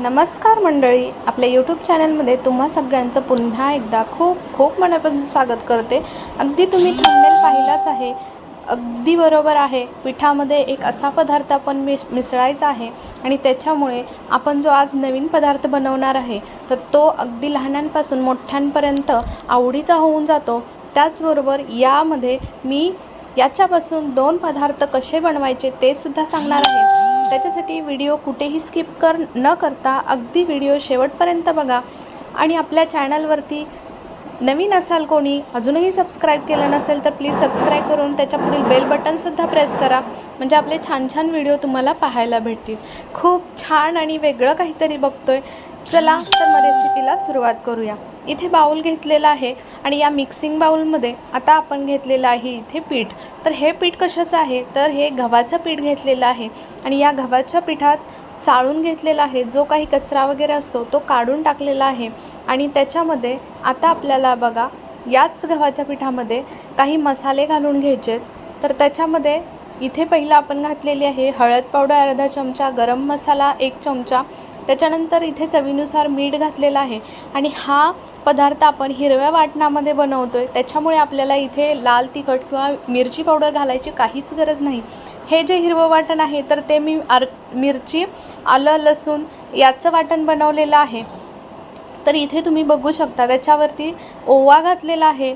नमस्कार मंडळी. आपल्या यूट्यूब चॅनलमध्ये तुम्हा सगळ्यांचं पुन्हा एकदा खूप खूप मनापासून स्वागत करते. अगदी तुम्ही थंबनेल पाहिलाच आहे. अगदी बरोबर आहे. पिठामध्ये एक असा पदार्थ आपण मिस मिसळायचा आहे आणि त्याच्यामुळे आपण जो आज नवीन पदार्थ बनवणार आहे तर तो अगदी लहानांपासून मोठ्यांपर्यंत आवडीचा होऊन जातो. त्याचबरोबर यामध्ये मी याच्यापासून दोन पदार्थ कसे बनवायचे ते सुद्धा सांगणार आहे. त्याच्यासाठी व्हिडिओ कुठेही स्किप कर न करता अगदी व्हिडिओ शेवटपर्यंत बघा. आणि आपल्या चॅनलवरती नवीन असाल कोणी अजूनही सबस्क्राईब केलं नसेल तर प्लीज सबस्क्राईब करून त्याच्या पुढील बेल बटनसुद्धा प्रेस करा. म्हणजे आपले छान छान व्हिडिओ तुम्हाला पाहायला भेटतील. खूप छान आणि वेगळं काहीतरी बघतोय. चला तर मग रेसिपीला सुरुवात करूया. इथे बाऊल घेतलेला आहे आणि या मिक्सिंग बाऊलमध्ये आता आपण घेतलेलं आहे इथे पीठ. तर हे पीठ कशाचं आहे? तर हे गव्हाचं पीठ घेतलेलं आहे आणि या गव्हाच्या पिठात चाळून घेतलेला आहे. जो काही कचरा वगैरे असतो तो काढून टाकलेला आहे आणि त्याच्यामध्ये आता आपल्याला बघा याच गव्हाच्या पिठामध्ये काही मसाले घालून घ्यायचे. तर त्याच्यामध्ये इथे पहिलं आपण घातलेली आहे हळद पावडर अर्धा चमचा गरम मसाला एक चमचा त्याच्यानंतर इथे चवीनुसार मीठ घातलेलं आहे. आणि हा पदार्थ आपण हिरव्या वाटणामध्ये बनवतो आहे त्याच्यामुळे आपल्याला इथे लाल तिखट किंवा मिरची पावडर घालायची काहीच गरज नाही. हे जे हिरवं वाटण आहे तर ते मी आर मिरची आलं लसूण याचं वाटण बनवलेलं आहे. तर इथे तुम्ही बघू शकता त्याच्यावरती ओवा घातलेला आहे.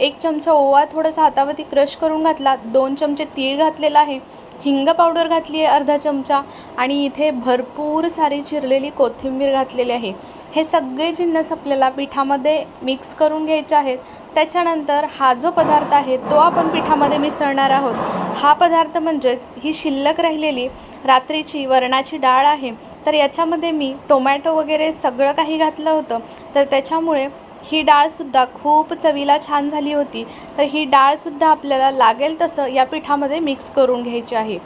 एक चमचा ओवा थोडासा हातावरती क्रश करून घातला. दोन चमचे तीळ घातलेला आहे. हिंग पावडर घातली आहे अर्धा चमचा आणि इथे भरपूर सारी चिरलेली कोथिंबीर घातलेली आहे. हे सगळे जिन्नस आपल्याला पिठामध्ये मिक्स करून घ्यायचे आहेत. त्याच्यानंतर हा जो पदार्थ आहे तो आपण पिठामध्ये मिसळणार आहोत. हा पदार्थ म्हणजेच ही शिल्लक राहिलेली रात्रीची वरणाची डाळ आहे. तर याच्यामध्ये मी टोमॅटो वगैरे सगळं काही घातलं होतं. तर त्याच्यामुळे ही डाळसुद्धा खूप चवीला छान झाली होती. तर ही डाळसुद्धा आपल्याला लागेल तसं या पिठामध्ये मिक्स करून घ्यायची आहे.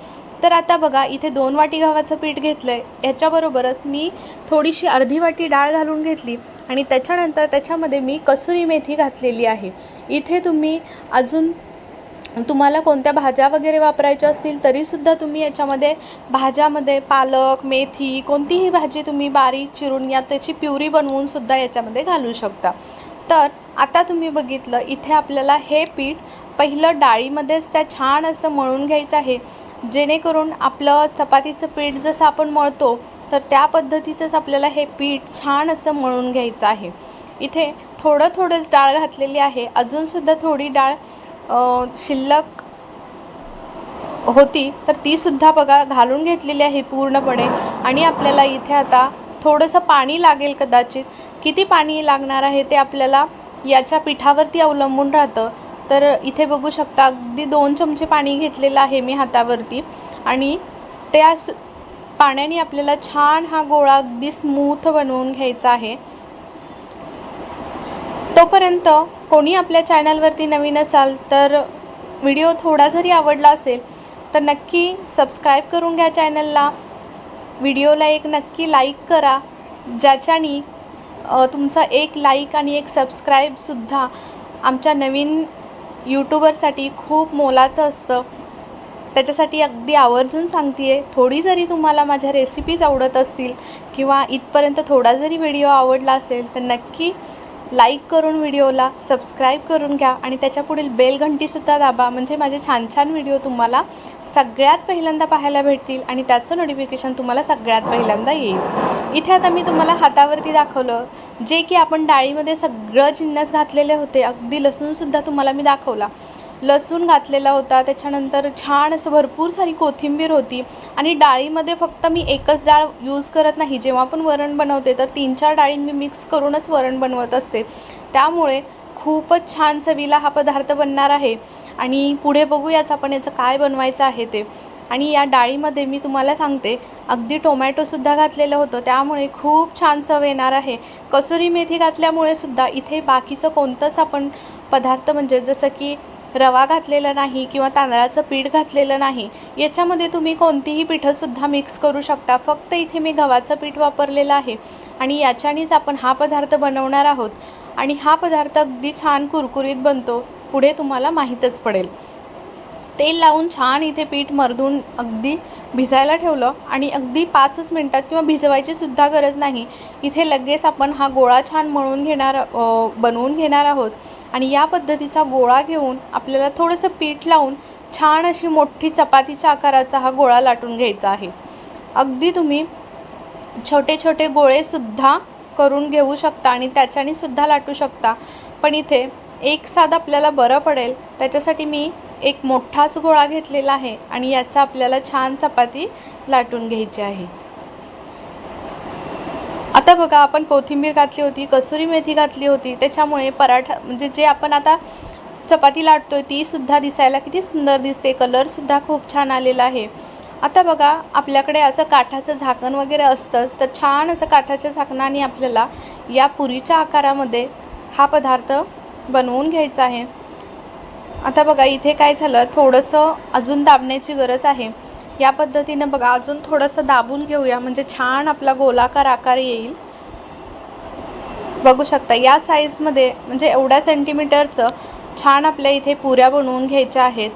तर आता बघा इथे दोन वाटी गव्हाचं पीठ घेतलं आहे ह्याच्याबरोबरच मी थोडीशी अर्धी वाटी डाळ घालून घेतली आणि त्याच्यानंतर त्याच्यामध्ये मी कसुरी मेथी घातलेली आहे. इथे तुम्ही अजून तुम्हाला कोणत्या भाज्या वगैरे वापरायच्या असतील तरीसुद्धा तुम्ही याच्यामध्ये भाज्यामध्ये पालक मेथी कोणतीही भाजी तुम्ही बारीक चिरून या त्याची प्युरी बनवूनसुद्धा याच्यामध्ये घालू शकता. तर आता तुम्ही बघितलं इथे आपल्याला हे पीठ पहिलं डाळीमध्येच त्या छान असं मळून घ्यायचं आहे. जेणेकरून आपलं चपातीचं पीठ जसं आपण मळतो तर त्या पद्धतीचंच आपल्याला हे पीठ छान असं मळून घ्यायचं आहे. इथे थोडं थोडंच डाळ घातलेली आहे. अजूनसुद्धा थोडी डाळ शिल्लक होती तर तीसुद्धा बघा घालून घेतलेली आहे पूर्णपणे. आणि आपल्याला इथे आता थोडंसं पाणी लागेल कदाचित. किती पाणी लागणार आहे ते आपल्याला याच्या पिठावरती अवलंबून राहतं. तर इथे बघू शकता अगदी दोन चमचे पाणी घेतलेलं आहे मी हातावरती. आणि त्या पाण्याने आपल्याला छान हा गोळा अगदी स्मूथ बनवून घ्यायचा आहे. तोपर्यंत कोणी आपल्या चॅनलवरती नवीन असाल तर व्हिडिओ थोडा जरी आवडला असेल तर नक्की सबस्क्राईब करून घ्या चॅनलला. व्हिडिओला एक नक्की लाईक करा ज्याच्यानी तुमचा एक लाईक आणि एक सबस्क्राईबसुद्धा आमच्या नवीन यूट्यूबरसाठी खूप मोलाचं असतं. त्याच्यासाठी अगदी आवर्जून सांगते आहे थोडी जरी तुम्हाला माझ्या रेसिपीज आवडत असतील किंवा इथपर्यंत थोडा जरी व्हिडिओ आवडला असेल तर नक्की लाईक करून व्हिडिओला सबस्क्राईब करून घ्या आणि त्याच्या पुढील बेल घंटीसुद्धा दाबा. म्हणजे माझे छान छान व्हिडिओ तुम्हाला सगळ्यात पहिल्यांदा पाहायला भेटतील आणि त्याचं नोटिफिकेशन तुम्हाला सगळ्यात पहिल्यांदा येईल. इथे आता मी तुम्हाला हातावरती दाखवलं जे की आपण डाळीमध्ये सगळं जिन्नस घातलेले होते. अगदी लसूणसुद्धा तुम्हाला मी दाखवला. लसूण घातलेला होता. त्याच्यानंतर छान असं भरपूर सारी कोथिंबीर होती. आणि डाळीमध्ये फक्त मी एकच डाळ यूज करत नाही. जेव्हा पण वरण बनवते तर तीन चार डाळी मी मिक्स करूनच वरण बनवत असते. त्यामुळे खूपच छान चवीला हा पदार्थ बनणार आहे. आणि पुढे बघूयाच आपण याचं काय बनवायचं आहे ते. आणि या डाळीमध्ये मी तुम्हाला सांगते अगदी टोमॅटोसुद्धा घातलेलं होतं. त्यामुळे खूप छान चव येणार आहे. कसुरी मेथी घातल्यामुळे सुद्धा इथे बाकीचं कोणतंच आपण पदार्थ म्हणजे जसं की रवा घातलेला नाही किंवा तांदळाचं पीठ घातलेलं नाही याच्यामध्ये तुम्ही कोणतीही पिठंसुद्धा मिक्स करू शकता. फक्त इथे मी गव्हाचं पीठ वापरलेलं आहे आणि याच्यानेच आपण हा पदार्थ बनवणार आहोत. आणि हा पदार्थ अगदी छान कुरकुरीत बनतो. पुढे तुम्हाला माहीतच पडेल. तेल लावून छान इथे पीठ मरदून अगदी भिजायला ठेवलं आणि अगदी पाचच मिनटात किंवा भिजवायची सुद्धा गरज नाही. इथे लगेच आपण हा गोळा छान मळून घेणार बनवून घेणार आहोत. आणि या पद्धतीचा गोळा घेऊन आपल्याला थोडंसं पीठ लावून छान अशी मोठी चपातीच्या आकाराचा हा गोळा लाटून घ्यायचा आहे. अगदी तुम्ही छोटे छोटे गोळेसुद्धा करून घेऊ शकता आणि त्याच्याने सुद्धा लाटू शकता. पण इथे एक साध आपल्याला बरं पडेल. त्याच्यासाठी मी एक मोठाच गोळा घेतलेला आहे आणि याचा आपल्याला छान चपाती लाटून घ्यायची आहे. आता बघा आपण कोथिंबीर घातली होती कसुरी मेथी घातली होती त्याच्यामुळे पराठा म्हणजे जे आपण आता चपाती लाटतो आहे तीसुद्धा दिसायला किती सुंदर दिसते कलरसुद्धा खूप छान आलेला आहे. आता बघा आपल्याकडे असं काठाचं झाकण वगैरे असतंच तर छान असं काठाच्या झाकणाने आपल्याला या पुरीच्या आकारामध्ये हा पदार्थ बनवून घ्यायचा आहे. आता बघा इथे काय झालं? थोडंसं अजून दाबण्याची गरज आहे. या पद्धतीनं बघा अजून थोडंसं दाबून घेऊया. म्हणजे छान आपला गोलाकार आकार येईल. बघू शकता या साईजमध्ये म्हणजे एवढ्या सेंटीमीटरचं छान आपल्या इथे पुऱ्या बनवून घ्यायच्या आहेत.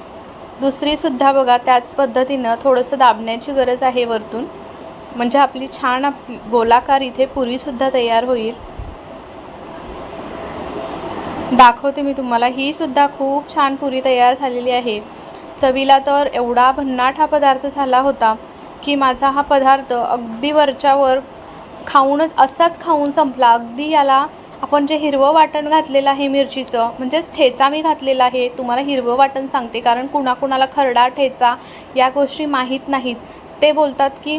दुसरीसुद्धा बघा त्याच पद्धतीनं थोडंसं दाबण्याची गरज आहे वरतून. म्हणजे आपली छान आप गोलाकार इथे पुरीसुद्धा तयार होईल. दाखवते मी तुम्हाला. ही सुद्धा खूप छान पुरी तयार झालेली आहे. चवीला तर एवढा भन्नाट हा पदार्थ झाला होता की माझा हा पदार्थ अगदी वरच्यावर खाऊनच असाच खाऊन संपला. अगदी याला आपण जे हिरवं वाटण घातलेलं आहे मिरचीचं म्हणजेच ठेचा मी घातलेला आहे तुम्हाला हिरवं वाटण सांगते कारण कुणाकुणाला खरडा ठेचा या गोष्टी माहीत नाहीत. ते बोलतात की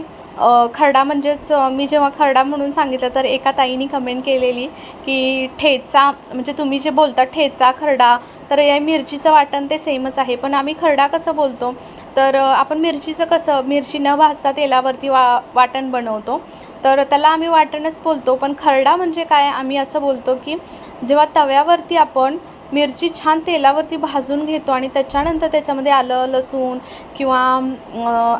खरडा म्हणजेच मी जेव्हा खरडा म्हणून सांगितलं तर एका ताईनी कमेंट केलेली की ठेचा म्हणजे तुम्ही जे बोलता ठेचा खरडा तर या मिरचीचं वाटण ते सेमच आहे. पण आम्ही खरडा कसं बोलतो तर आपण मिरचीचं कसं मिरची न भाजता तेलावरती वा वाटण बनवतो. तर त्याला आम्ही वाटणच बोलतो. पण खरडा म्हणजे काय? आम्ही असं बोलतो की जेव्हा तव्यावरती आपण मिरची छान तेलावरती भाजून घेतो आणि त्याच्यानंतर त्याच्यामध्ये आलं लसूण किंवा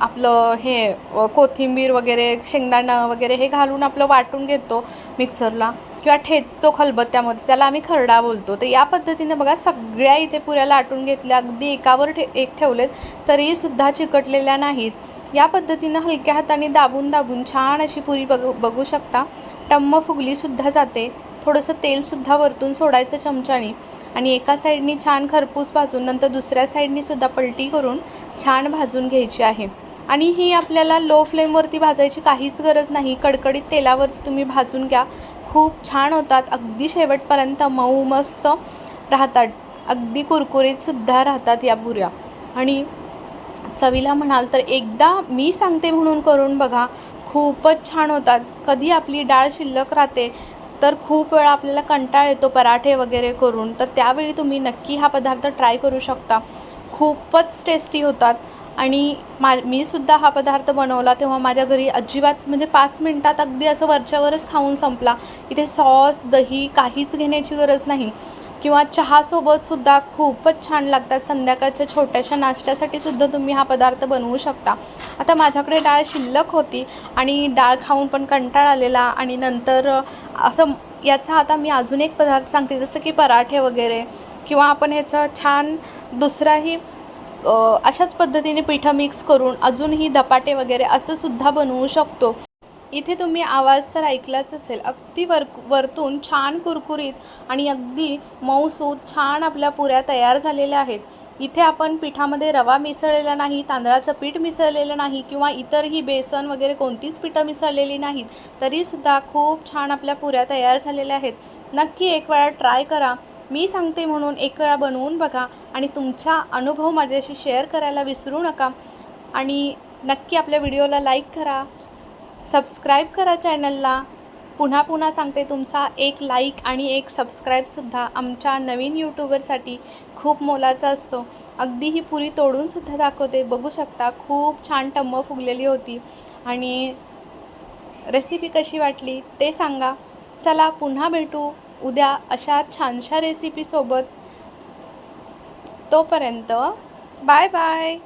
आपलं हे कोथिंबीर वगैरे शेंगदाणा वगैरे हे घालून आपलं वाटून घेतो मिक्सरला किंवा ठेचतो खलबत्त्यामध्ये. त्याला आम्ही खरडा बोलतो. तर या पद्धतीने बघा सगळ्या इथे पुऱ्या लाटून घेतल्या. अगदी एकावर ठे एक ठेवलेत. तरीसुद्धा चिकटलेल्या नाहीत. या पद्धतीनं हलक्या हाताने दाबून दाबून छान अशी पुरी बघू बघू शकता. टम्म फुगलीसुद्धा जाते. थोडंसं तेलसुद्धा वरतून सोडायचं चमच्याने. आणि एका साईडनी छान खरपूस भाजून नंतर दुसऱ्या साईडनीसुद्धा पलटी करून छान भाजून घ्यायची आहे. आणि ही आपल्याला लो फ्लेमवरती भाजायची काहीच गरज नाही. कडकडीत तेलावरती तुम्ही भाजून घ्या. खूप छान होतात. अगदी शेवटपर्यंत मऊ मस्त राहतात. अगदी कुरकुरीतसुद्धा राहतात या बुऱ्या आणि चवीला म्हणाल तर एकदा मी सांगते म्हणून करून बघा. खूपच छान होतात. कधी आपली डाळ शिल्लक राहते तर खूप वेळा आपल्याला कंटाळ येतो पराठे वगैरे करून. तर त्यावेळी तुम्ही नक्की हा पदार्थ ट्राय करू शकता. खूपच टेस्टी होतात. आणि मा मी सुद्धा हा पदार्थ बनवला तेव्हा माझ्या घरी अजिबात म्हणजे पाच मिनटात अगदी असं वरच्यावरच खाऊन संपला. इथे सॉस दही काहीच घेण्याची गरज नाही. किंवा चहासोबतसुद्धा खूपच छान लागतात. संध्याकाळच्या छोट्याशा नाश्त्यासाठी सुद्धा तुम्ही हा पदार्थ बनवू शकता. आता माझ्याकडे डाळ शिल्लक होती आणि डाळ खाऊन पण कंटाळ आलेला आणि नंतर असं याचा आता मी अजून एक पदार्थ सांगते जसं की पराठे वगैरे किंवा आपण ह्याचं छान दुसराही अशाच पद्धतीने पिठं मिक्स करून अजूनही धपाटे वगैरे असं सुद्धा बनवू शकतो. इथे तुम्ही आवाज तर ऐकलाच असेल. अगदी वर वरतून छान कुरकुरीत आणि अगदी मऊसूत छान आपल्या पुऱ्या तयार झालेल्या आहेत. इथे आपण पिठामध्ये रवा मिसळलेला नाही तांदळाचं पीठ मिसळलेलं नाही किंवा इतरही बेसन वगैरे कोणतीच पिठं मिसळलेली नाहीत तरीसुद्धा खूप छान आपल्या पुऱ्या तयार झालेल्या आहेत. नक्की एक वेळा ट्राय करा. मी सांगते म्हणून एक वेळा बनवून बघा आणि तुमचा अनुभव माझ्याशी शेअर करायला विसरू नका. आणि नक्की आपल्या व्हिडिओला लाईक करा. सबस्क्राईब करा चॅनलला पुन्हा पुन्हा सांगते तुमचा एक लाईक आणि एक सबस्क्राईबसुद्धा आमच्या नवीन यूट्यूबरसाठी खूप मोलाचा असतो. अगदी ही पुरी तोडूनसुद्धा दाखवते. बघू शकता खूप छान टम्म फुगलेली होती. आणि रेसिपी कशी वाटली ते सांगा. चला पुन्हा भेटू उद्या अशा छानशा रेसिपीसोबत तोपर्यंत बाय बाय